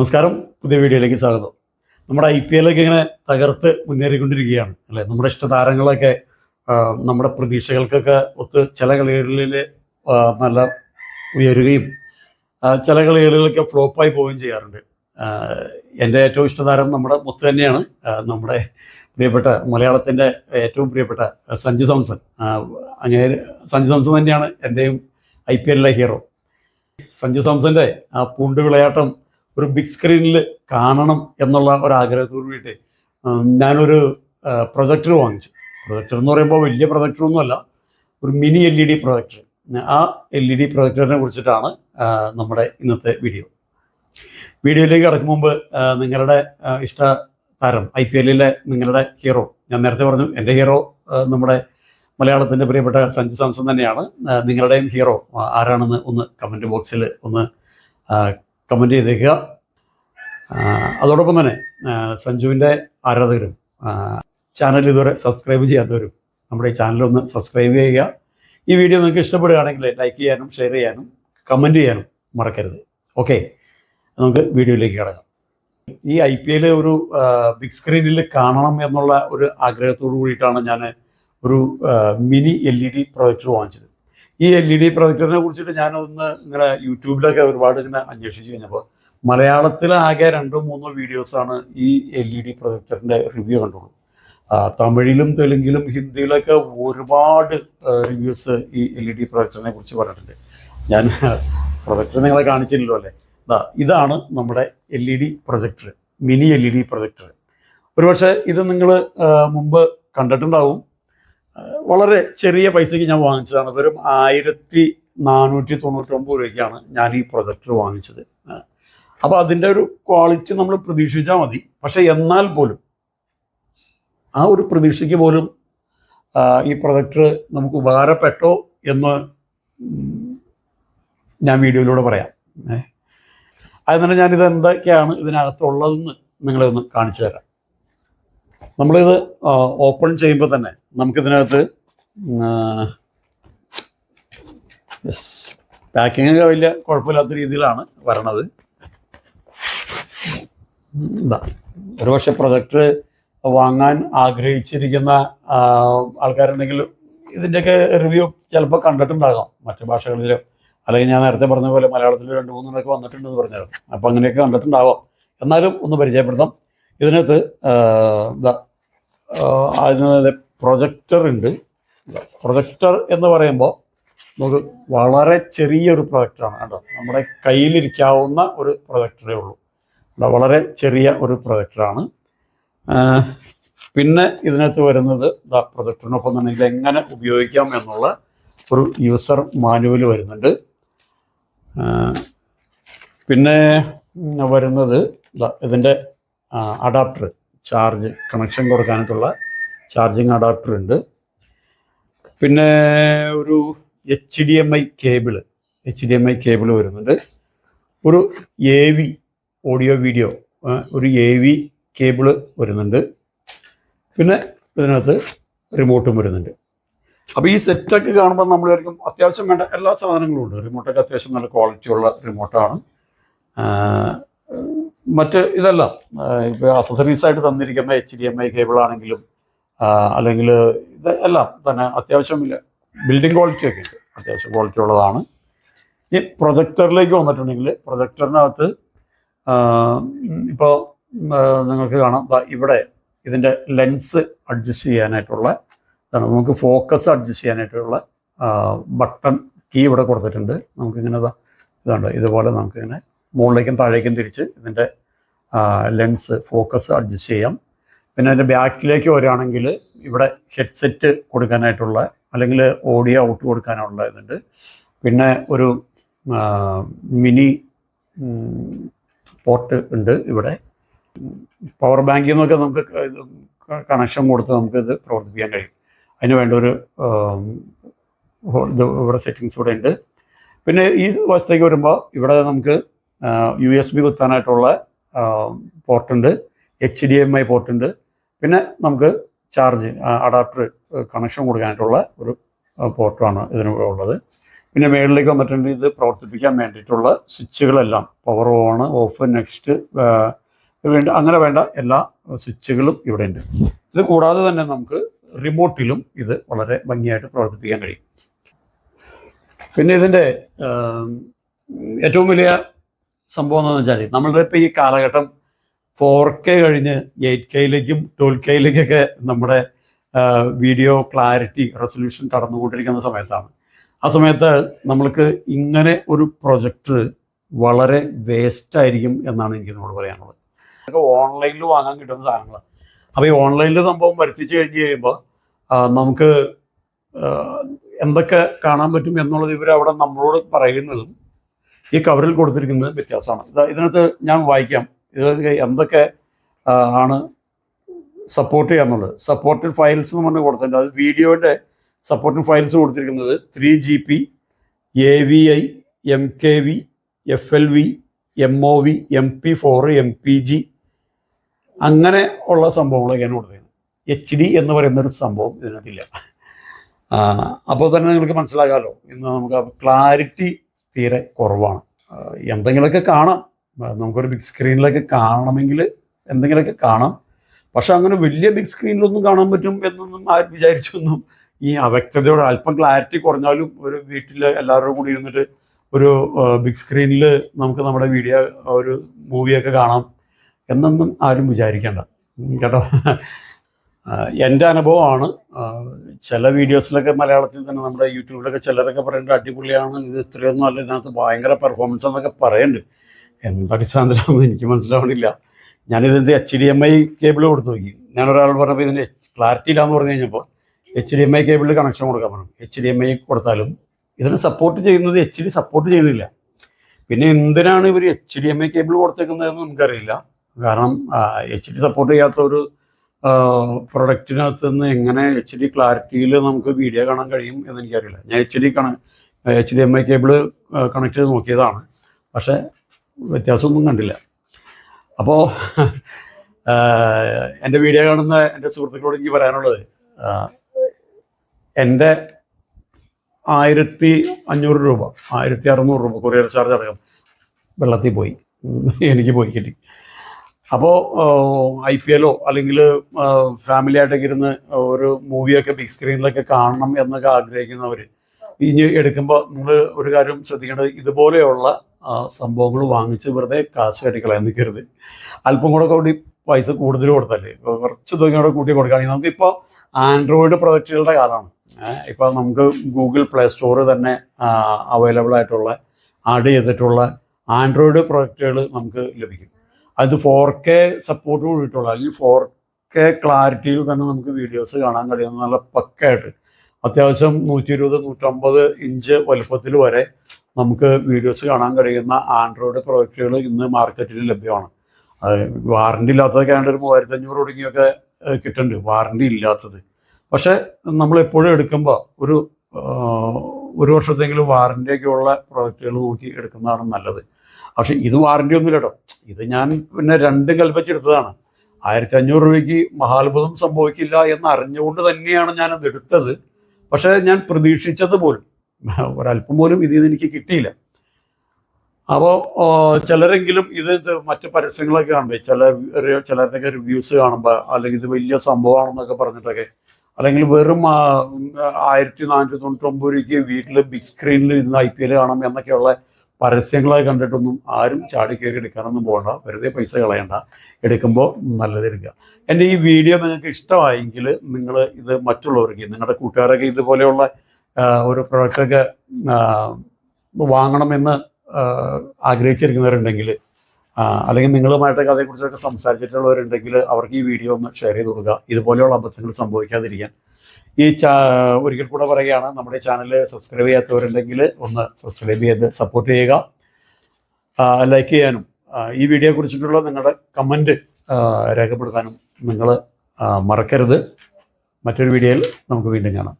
നമസ്കാരം. പുതിയ വീഡിയോയിലേക്ക് സ്വാഗതം. നമ്മുടെ ഐ പി എല്ലൊക്കെ ഇങ്ങനെ തകർത്ത് മുന്നേറിക്കൊണ്ടിരിക്കുകയാണ് അല്ലേ? നമ്മുടെ ഇഷ്ട താരങ്ങളൊക്കെ നമ്മുടെ പ്രതീക്ഷകൾക്കൊക്കെ ഒത്ത് ചില കളികളിൽ നല്ല ഉയരുകയും ചില കളികളിലൊക്കെ ഫ്ലോപ്പായി പോവുകയും ചെയ്യാറുണ്ട്. എന്റെ ഏറ്റവും ഇഷ്ടതാരം നമ്മുടെ മുത്ത് തന്നെയാണ്. നമ്മുടെ പ്രിയപ്പെട്ട മലയാളത്തിന്റെ ഏറ്റവും പ്രിയപ്പെട്ട സഞ്ജു സാംസൺ. അങ്ങനെ സഞ്ജു സാംസൺ തന്നെയാണ് എന്റെയും ഐ പി എല്ലിലെ ഹീറോ. സഞ്ജു സാംസന്റെ ആ പൂണ്ട് വിളയാട്ടം ഒരു ബിഗ് സ്ക്രീനിൽ കാണണം എന്നുള്ള ഒരു ആഗ്രഹത്തോട് കൂടിയിട്ട് ഞാനൊരു പ്രൊജക്ടർ വാങ്ങിച്ചു. പ്രൊജക്ടർ എന്ന് പറയുമ്പോൾ വലിയ പ്രൊജക്ടർ ഒന്നുമല്ല ഒരു mini L E D projector ആ എൽ ഇ ഡി പ്രൊജക്ടറിനെ കുറിച്ചിട്ടാണ് നമ്മുടെ ഇന്നത്തെ വീഡിയോ വീഡിയോയിലേക്ക് കടക്കും മുമ്പ് നിങ്ങളുടെ ഇഷ്ട താരം ഐ പി എല്ലിലെ നിങ്ങളുടെ ഹീറോ ഞാൻ നേരത്തെ പറഞ്ഞു എന്റെ ഹീറോ നമ്മുടെ മലയാളത്തിന്റെ പ്രിയപ്പെട്ട സഞ്ജു സാംസൺ തന്നെയാണ്. നിങ്ങളുടെയും ഹീറോ ആരാണെന്ന് ഒന്ന് കമന്റ് ബോക്സിൽ ഒന്ന് കമന്റ് ചെയ്തേക്കുക. അതോടൊപ്പം തന്നെ സഞ്ജുവിന്റെ ആരാധകരും ചാനൽ ഇതുവരെ സബ്സ്ക്രൈബ് ചെയ്യാത്തവരും നമ്മുടെ ഈ ചാനലൊന്ന് സബ്സ്ക്രൈബ് ചെയ്യുക. ഈ വീഡിയോ നിങ്ങൾക്ക് ഇഷ്ടപ്പെടുകയാണെങ്കിൽ ലൈക്ക് ചെയ്യാനും ഷെയർ ചെയ്യാനും കമന്റ് ചെയ്യാനും മറക്കരുത്. ഓക്കെ നമുക്ക് വീഡിയോയിലേക്ക് കിടക്കാം. ഈ ഐ പി എൽ ഒരു ബിഗ് സ്ക്രീനിൽ കാണണം എന്നുള്ള ഒരു ആഗ്രഹത്തോടു കൂടിയിട്ടാണ് ഞാൻ ഒരു mini L E D projector വാങ്ങിച്ചത്. ഈ എൽ ഇ ഡി പ്രൊജക്ടറിനെ കുറിച്ചിട്ട് ഞാനൊന്ന് ഇങ്ങനെ യൂട്യൂബിലൊക്കെ ഒരുപാട് ഇങ്ങനെ അന്വേഷിച്ച് കഴിഞ്ഞപ്പോൾ മലയാളത്തിലാകെ രണ്ടോ മൂന്നോ വീഡിയോസാണ് ഈ എൽ ഇ ഡി പ്രൊജക്ടറിന്റെ റിവ്യൂ കണ്ടുള്ളൂ. തമിഴിലും തെലുങ്കിലും ഹിന്ദിയിലൊക്കെ ഒരുപാട് റിവ്യൂസ് ഈ എൽ ഇ ഡി പ്രൊജക്ടറിനെ കുറിച്ച് പറഞ്ഞിട്ടുണ്ട്. ഞാൻ പ്രൊജക്ടർ നിങ്ങളെ കാണിച്ചില്ലല്ലോ അല്ലേ? ഇതാണ് നമ്മുടെ L E D projector mini L E D projector. ഒരുപക്ഷെ ഇത് നിങ്ങൾ മുമ്പ് കണ്ടിട്ടുണ്ടാവും. വളരെ ചെറിയ പൈസയ്ക്ക് ഞാൻ വാങ്ങിച്ചതാണ്. വെറും ആയിരത്തി നാനൂറ്റി തൊണ്ണൂറ്റൊമ്പത് രൂപയ്ക്കാണ് ഞാൻ ഈ പ്രൊജക്ടർ വാങ്ങിച്ചത്. അപ്പോൾ അതിന്റെ ഒരു ക്വാളിറ്റി നമ്മൾ പ്രതീക്ഷിച്ചാൽ മതി. പക്ഷേ എന്നാൽ പോലും ആ ഒരു പ്രതീക്ഷയ്ക്ക് പോലും ഈ പ്രൊജക്ടർ നമുക്ക് ഉപകാരപ്പെട്ടോ എന്ന് ഞാൻ വീഡിയോയിലൂടെ പറയാം. അതുതന്നെ ഞാനിത് എന്തൊക്കെയാണ് ഇതിനകത്തുള്ളതെന്ന് നിങ്ങളെ ഒന്ന് കാണിച്ചു തരാം. നമ്മളിത് ഓപ്പൺ ചെയ്യുമ്പോൾ തന്നെ നമുക്കിതിനകത്ത് യെസ് പാക്കിംഗ് ഒക്കെ വലിയ കുഴപ്പമില്ലാത്ത രീതിയിലാണ് വരണത്. ഇതാ ഒരുപക്ഷെ പ്രൊജക്റ്റ് വാങ്ങാൻ ആഗ്രഹിച്ചിരിക്കുന്ന ആൾക്കാരുണ്ടെങ്കിൽ ഇതിന്റെയൊക്കെ റിവ്യൂ ചിലപ്പോൾ കണ്ടിട്ടുണ്ടാകാം. മറ്റു ഭാഷകളിലോ അല്ലെങ്കിൽ ഞാൻ നേരത്തെ പറഞ്ഞ പോലെ മലയാളത്തിൽ രണ്ട് മൂന്നെണ്ണമൊക്കെ വന്നിട്ടുണ്ടെന്ന് പറഞ്ഞത് അപ്പം അങ്ങനെയൊക്കെ കണ്ടിട്ടുണ്ടാവാം. എന്നാലും ഒന്ന് പരിചയപ്പെടുത്താം. ഇതിനകത്ത് അതിനകത്ത് പ്രൊജക്ടർ ഉണ്ട്. പ്രൊജക്ടർ എന്ന് പറയുമ്പോൾ നമുക്ക് വളരെ ചെറിയൊരു പ്രൊജക്ടറാണ് കേട്ടോ. നമ്മുടെ കയ്യിലിരിക്കാവുന്ന ഒരു പ്രൊജക്ടറേ ഉള്ളൂ. വളരെ ചെറിയ ഒരു പ്രൊജക്ടറാണ് പിന്നെ ഇതിനകത്ത് വരുന്നത് ദാ പ്രൊജക്ടറിനൊപ്പം തന്നെ ഇതെങ്ങനെ ഉപയോഗിക്കാം എന്നുള്ള ഒരു യൂസർ മാനുവൽ വരുന്നുണ്ട്. പിന്നെ വരുന്നത് ഇതാ ഇതിന്റെ അഡാപ്റ്റർ ചാർജ് കണക്ഷൻ കൊടുക്കാനായിട്ടുള്ള ചാർജിങ് അഡാപ്റ്റർ ഉണ്ട്. പിന്നെ ഒരു H D M I cable H D M I cable വരുന്നുണ്ട്. ഒരു എ വി ഓഡിയോ വീഡിയോ ഒരു എ വി കേബിൾ വരുന്നുണ്ട്. പിന്നെ ഇതിനകത്ത് റിമോട്ടും വരുന്നുണ്ട്. അപ്പോൾ ഈ സെറ്റൊക്കെ കാണുമ്പോൾ നമ്മൾ വിചാരിക്കും അത്യാവശ്യം വേണ്ട എല്ലാ സാധനങ്ങളും ഉണ്ട്. റിമോട്ടൊക്കെ അത്യാവശ്യം നല്ല ക്വാളിറ്റിയുള്ള റിമോട്ടാണ്. മറ്റ് ഇതെല്ലാം ഇപ്പോൾ അസസറീസ് ആയിട്ട് തന്നിരിക്കുന്ന എച്ച് ഡി എം ഐ ആ, അല്ലെങ്കിൽ ഇത് എല്ലാം തന്നെ അത്യാവശ്യമില്ല ബിൽഡിംഗ് ക്വാളിറ്റി ഒക്കെ ഉണ്ട്. അത്യാവശ്യം ക്വാളിറ്റി ഉള്ളതാണ്. ഈ പ്രൊജക്ടറിലേക്ക് വന്നിട്ടുണ്ടെങ്കിൽ പ്രൊജക്ടറിനകത്ത് ഇപ്പോൾ നിങ്ങൾക്ക് കാണാം. ഇവിടെ ഇതിന്റെ ലെൻസ് അഡ്ജസ്റ്റ് ചെയ്യാനായിട്ടുള്ള നമുക്ക് ഫോക്കസ് അഡ്ജസ്റ്റ് ചെയ്യാനായിട്ടുള്ള ബട്ടൺ കീ ഇവിടെ കൊടുത്തിട്ടുണ്ട്. നമുക്കിങ്ങനെ ഇതാ ഇതുണ്ട്. ഇതുപോലെ നമുക്കിങ്ങനെ മുകളിലേക്കും താഴേക്കും തിരിച്ച് ഇതിന്റെ ലെൻസ് ഫോക്കസ് അഡ്ജസ്റ്റ് ചെയ്യാം. പിന്നെ അതിന്റെ ബാക്കിലേക്ക് വരികയാണെങ്കിൽ ഇവിടെ ഹെഡ്സെറ്റ് കൊടുക്കാനായിട്ടുള്ള അല്ലെങ്കിൽ ഓഡിയോ ഔട്ട് കൊടുക്കാനുള്ള ഇതുണ്ട്. പിന്നെ ഒരു മിനി പോർട്ട് ഉണ്ട് ഇവിടെ. പവർ ബാങ്കിൽ നിന്നൊക്കെ നമുക്ക് കണക്ഷൻ കൊടുത്ത് നമുക്ക് ഇത് പ്രവർത്തിപ്പിക്കാൻ കഴിയും. അതിന് വേണ്ട ഒരു ഇത് ഇവിടെ സെറ്റിങ്സ് ഇവിടെ ഉണ്ട്. പിന്നെ ഈ വശത്തേക്ക് വരുമ്പോൾ ഇവിടെ നമുക്ക് യു എസ് ബി കുത്താനായിട്ടുള്ള പോർട്ടുണ്ട്. എച്ച് ഡി എം ഐ പോർട്ടുണ്ട്. പിന്നെ നമുക്ക് ചാർജ് അഡാപ്റ്റർ കണക്ഷൻ കൊടുക്കാനായിട്ടുള്ള ഒരു പോർട്ടാണ് ഇതിന് ഉള്ളത്. പിന്നെ മേളിലേക്ക് വന്നിട്ടുണ്ട് ഇത് പ്രവർത്തിപ്പിക്കാൻ വേണ്ടിയിട്ടുള്ള സ്വിച്ചുകളെല്ലാം. പവർ ഓൺ ഓഫ് നെക്സ്റ്റ് വേണ്ട അങ്ങനെ വേണ്ട എല്ലാ സ്വിച്ചുകളും ഇവിടെ ഉണ്ട് ഇത് കൂടാതെ തന്നെ നമുക്ക് റിമോട്ടിലും ഇത് വളരെ ഭംഗിയായിട്ട് പ്രവർത്തിപ്പിക്കാൻ കഴിയും. പിന്നെ ഇതിന്റെ ഏറ്റവും വലിയ സംഭവം എന്താണെന്ന് വെച്ചാൽ നമ്മളുടെ ഇപ്പോൾ ഈ കാലഘട്ടം ഫോർ കെ കഴിഞ്ഞ് എയ്റ്റ് കെയിലേക്കും ട്വൽവ് കെയിലേക്കൊക്കെ നമ്മുടെ വീഡിയോ ക്ലാരിറ്റി റെസൊല്യൂഷൻ കടന്നുകൊണ്ടിരിക്കുന്ന സമയത്താണ്. ആ സമയത്ത് നമ്മൾക്ക് ഇങ്ങനെ ഒരു പ്രൊജക്റ്റ് വളരെ വേസ്റ്റ് ആയിരിക്കും എന്നാണ് എനിക്ക് നിങ്ങളോട് പറയാനുള്ളത്. ഇതൊക്കെ ഓൺലൈനിൽ വാങ്ങാൻ കിട്ടുന്ന സാധനങ്ങൾ അപ്പോൾ ഈ ഓൺലൈനിൽ സംഭവം വരുത്തിച്ച് കഴിഞ്ഞ് കഴിയുമ്പോൾ നമുക്ക് എന്തൊക്കെ കാണാൻ പറ്റും എന്നുള്ളത് ഇവർ അവിടെ നമ്മളോട് പറയുന്നതും ഈ കവറിൽ കൊടുത്തിരിക്കുന്നത് വ്യത്യാസമാണ്. ഇത് ഇതിനകത്ത് ഞാൻ വായിക്കാം. ഇതിനകത്ത് എന്തൊക്കെ ആണ് സപ്പോർട്ട് ചെയ്യാന്നുള്ളത് സപ്പോർട്ടഡ് ഫയൽസ് എന്ന് പറഞ്ഞ് കൊടുത്തിട്ടുണ്ട്. അത് വീഡിയോയുടെ സപ്പോർട്ടിംഗ് ഫയൽസ് കൊടുത്തിരിക്കുന്നത് three G P A V I M K V F L V M O V M P four M P G അങ്ങനെ ഉള്ള സംഭവങ്ങളൊക്കെയാണ് കൊടുത്തിരിക്കുന്നത് എച്ച് ഡി എന്ന് പറയുന്നൊരു സംഭവം ഇതിനകത്തില്ല. അപ്പോൾ തന്നെ നിങ്ങൾക്ക് മനസ്സിലാകാമല്ലോ. ഇന്ന് നമുക്ക് ക്ലാരിറ്റി തീരെ കുറവാണ്. എന്തെങ്കിലുമൊക്കെ കാണാം. നമുക്കൊരു ബിഗ് സ്ക്രീനിലൊക്കെ കാണണമെങ്കിൽ എന്തെങ്കിലുമൊക്കെ കാണാം. പക്ഷെ അങ്ങനെ വലിയ ബിഗ് സ്ക്രീനിലൊന്നും കാണാൻ പറ്റും എന്നൊന്നും ആരും വിചാരിച്ചൊന്നും ഈ അവ്യക്തതയോടെ അല്പം ക്ലാരിറ്റി കുറഞ്ഞാലും ഒരു വീട്ടിൽ എല്ലാവരും കൂടി ഇരുന്നിട്ട് ഒരു ബിഗ് സ്ക്രീനിൽ നമുക്ക് നമ്മുടെ വീഡിയോ ഒരു മൂവിയൊക്കെ കാണാം എന്നൊന്നും ആരും വിചാരിക്കേണ്ട. കേട്ടോ. എന്റെ അനുഭവമാണ് ചില വീഡിയോസിലൊക്കെ മലയാളത്തിൽ തന്നെ നമ്മുടെ യൂട്യൂബിലൊക്കെ ചിലരൊക്കെ പറയേണ്ടത് അടിപൊളിയാണ് ഇത് ഇത്രയൊന്നും അല്ല ഇതിനകത്ത് ഭയങ്കര പെർഫോമൻസ് എന്നൊക്കെ പറയുന്നുണ്ട് എന്തടിസ്ഥാനത്തിലാണെന്ന് എനിക്ക് മനസ്സിലാവണില്ല. ഞാനിതിന്റെ H D M I cable കൊടുത്തു നോക്കി. ഞാൻ ഒരാൾ പറഞ്ഞപ്പോൾ ഇതിന്റെ ക്ലാരിറ്റി ഇല്ലാന്ന് പറഞ്ഞു കഴിഞ്ഞപ്പോൾ എച്ച് ഡി എം ഐ കേബിളിൽ കണക്ഷൻ കൊടുക്കാൻ പറഞ്ഞു. എച്ച് ഡി എം ഐ കൊടുത്താലും ഇതിനെ സപ്പോർട്ട് ചെയ്യുന്നത് എച്ച് ഡി സപ്പോർട്ട് ചെയ്യുന്നില്ല. പിന്നെ എന്തിനാണ് ഇവർ H D M I cable കൊടുത്തേക്കുന്നതെന്ന് നമുക്കറിയില്ല കാരണം എച്ച് ഡി സപ്പോർട്ട് ചെയ്യാത്ത ഒരു പ്രൊഡക്റ്റിനകത്ത് നിന്ന് എങ്ങനെ എച്ച് ഡി ക്ലാരിറ്റിയിൽ നമുക്ക് വീഡിയോ കാണാൻ കഴിയും എന്ന് എനിക്കറിയില്ല. ഞാൻ എച്ച് ഡി കണ H D M I cable connect ചെയ്ത് നോക്കിയതാണ്. പക്ഷേ വ്യത്യാസമൊന്നും കണ്ടില്ല. അപ്പോൾ എന്റെ വീഡിയോ കാണുന്ന എന്റെ സുഹൃത്തുക്കളോട് എനിക്ക് പറയാനുള്ളത് എന്റെ ആയിരത്തി അഞ്ഞൂറ് രൂപ ആയിരത്തി അറുന്നൂറ് രൂപ കൊറിയർ ചാർജ് അടക്കം വെള്ളത്തിൽ പോയി. എനിക്ക് പോയി കിട്ടി. അപ്പോൾ ഐ പി എല്ലോ അല്ലെങ്കിൽ ഫാമിലി ആയിട്ടൊക്കെ ഇരുന്ന് ഒരു മൂവിയൊക്കെ ബിഗ് സ്ക്രീനിലൊക്കെ കാണണം എന്നൊക്കെ ആഗ്രഹിക്കുന്നവർ ഇനി എടുക്കുമ്പോൾ നിങ്ങൾ ഒരു കാര്യം ശ്രദ്ധിക്കേണ്ടത് ഇതുപോലെയുള്ള സംഭവങ്ങൾ വാങ്ങിച്ച് വെറുതെ കാശ് കട്ടിക്കളയാൻ നിൽക്കരുത് അല്പം കൂടെ കൂടി പൈസ കൂടുതൽ കൊടുത്തല്ലേ കുറച്ച് തുക കൂടെ കൂട്ടി കൊടുക്കുകയാണെങ്കിൽ നമുക്കിപ്പോൾ ആൻഡ്രോയിഡ് പ്രൊഡക്റ്റുകളുടെ കാലമാണ്. ഇപ്പോൾ നമുക്ക് ഗൂഗിൾ പ്ലേ സ്റ്റോർ തന്നെ അവൈലബിൾ ആയിട്ടുള്ള ആഡ് ചെയ്തിട്ടുള്ള ആൻഡ്രോയിഡ് പ്രൊഡക്റ്റുകൾ നമുക്ക് ലഭിക്കും. അത് ഫോർ കെ സപ്പോർട്ട് കൂടിയിട്ടുള്ള അല്ലെങ്കിൽ ഫോർ കെ ക്ലാരിറ്റിയിൽ തന്നെ നമുക്ക് വീഡിയോസ് കാണാൻ കഴിയുന്ന നല്ല പക്കായിട്ട് അത്യാവശ്യം നൂറ്റി ഇരുപത് നൂറ്റമ്പത് ഇഞ്ച് വലുപ്പത്തിൽ വരെ നമുക്ക് വീഡിയോസ് കാണാൻ കഴിയുന്ന ആൻഡ്രോയിഡ് പ്രോഡക്റ്റുകൾ ഇന്ന് മാർക്കറ്റിൽ ലഭ്യമാണ്. വാറണ്ടി ഇല്ലാത്തതൊക്കെ ആണ്ട് ഒരു മൂവായിരത്തി അഞ്ഞൂറ് തുടങ്ങിയൊക്കെ കിട്ടുന്നുണ്ട് വാറണ്ടി ഇല്ലാത്തത്. പക്ഷേ നമ്മളെപ്പോഴും എടുക്കുമ്പോൾ ഒരു ഒരു വർഷത്തെങ്കിലും വാറണ്ടിയൊക്കെ ഉള്ള പ്രോഡക്റ്റുകൾ നോക്കി എടുക്കുന്നതാണ് നല്ലത്. പക്ഷെ ഇത് വാറണ്ടി ഒന്നും കേട്ടോ ഇത് ഞാൻ പിന്നെ രണ്ടും കൽപ്പിച്ചെടുത്തതാണ്. ആയിരത്തി അഞ്ഞൂറ് രൂപയ്ക്ക് മഹാത്ഭുതം സംഭവിക്കില്ല എന്ന് അറിഞ്ഞുകൊണ്ട് തന്നെയാണ് ഞാനത് എടുത്തത്. പക്ഷേ ഞാൻ പ്രതീക്ഷിച്ചത് പോലും ഒരല്പം പോലും ഇതിൽ നിന്ന് എനിക്ക് കിട്ടിയില്ല. അപ്പോൾ ചിലരെങ്കിലും ഇത് മറ്റ് പരസ്യങ്ങളൊക്കെ കാണുമ്പോൾ ചില ഒരു- ചിലരുടെയൊക്കെ റിവ്യൂസ് കാണുമ്പോൾ അല്ലെങ്കിൽ ഇത് വലിയ സംഭവമാണെന്നൊക്കെ പറഞ്ഞിട്ടൊക്കെ. അല്ലെങ്കിൽ വെറും ആയിരത്തി നാനൂറ്റി തൊണ്ണൂറ്റൊമ്പത് രൂപയ്ക്ക് വീട്ടിൽ ബിഗ് സ്ക്രീനിൽ ഇരുന്ന് ഐ പി എൽ കാണാം എന്നൊക്കെയുള്ള പരസ്യങ്ങളൊക്കെ കണ്ടിട്ടൊന്നും ആരും ചാടി കയറി എടുക്കാനൊന്നും പോകണ്ട. വെറുതെ പൈസ കളയണ്ട. എടുക്കുമ്പോൾ നല്ലത് എടുക്കുക. എന്റെ ഈ വീഡിയോ നിങ്ങൾക്ക് ഇഷ്ടമായെങ്കിൽ നിങ്ങൾ ഇത് മറ്റുള്ളവർക്ക് നിങ്ങളുടെ കൂട്ടുകാരൊക്കെ ഇതുപോലെയുള്ള ഒരു പ്രൊഡക്റ്റൊക്കെ വാങ്ങണമെന്ന് ആഗ്രഹിച്ചിരിക്കുന്നവരുണ്ടെങ്കിൽ അല്ലെങ്കിൽ നിങ്ങളുമായിട്ടൊക്കെ അതേക്കുറിച്ചൊക്കെ സംസാരിച്ചിട്ടുള്ളവരുണ്ടെങ്കിൽ അവർക്ക് ഈ വീഡിയോ ഒന്ന് ഷെയർ ചെയ്ത് കൊടുക്കുക. ഇതുപോലെയുള്ള അബദ്ധങ്ങൾ സംഭവിക്കാതിരിക്കാൻ. ഈ ചാ ഒരിക്കൽ കൂടെ പറയുകയാണ് നമ്മുടെ ചാനൽ സബ്സ്ക്രൈബ് ചെയ്യാത്തവരുണ്ടെങ്കിൽ ഒന്ന് സബ്സ്ക്രൈബ് ചെയ്ത് സപ്പോർട്ട് ചെയ്യുക. ലൈക്ക് ചെയ്യാനും ഈ വീഡിയോയെ കുറിച്ചിട്ടുള്ള നിങ്ങളുടെ കമന്റ് രേഖപ്പെടുത്താനും നിങ്ങൾ മറക്കരുത്. മറ്റൊരു വീഡിയോയിൽ നമുക്ക് വീണ്ടും കാണാം.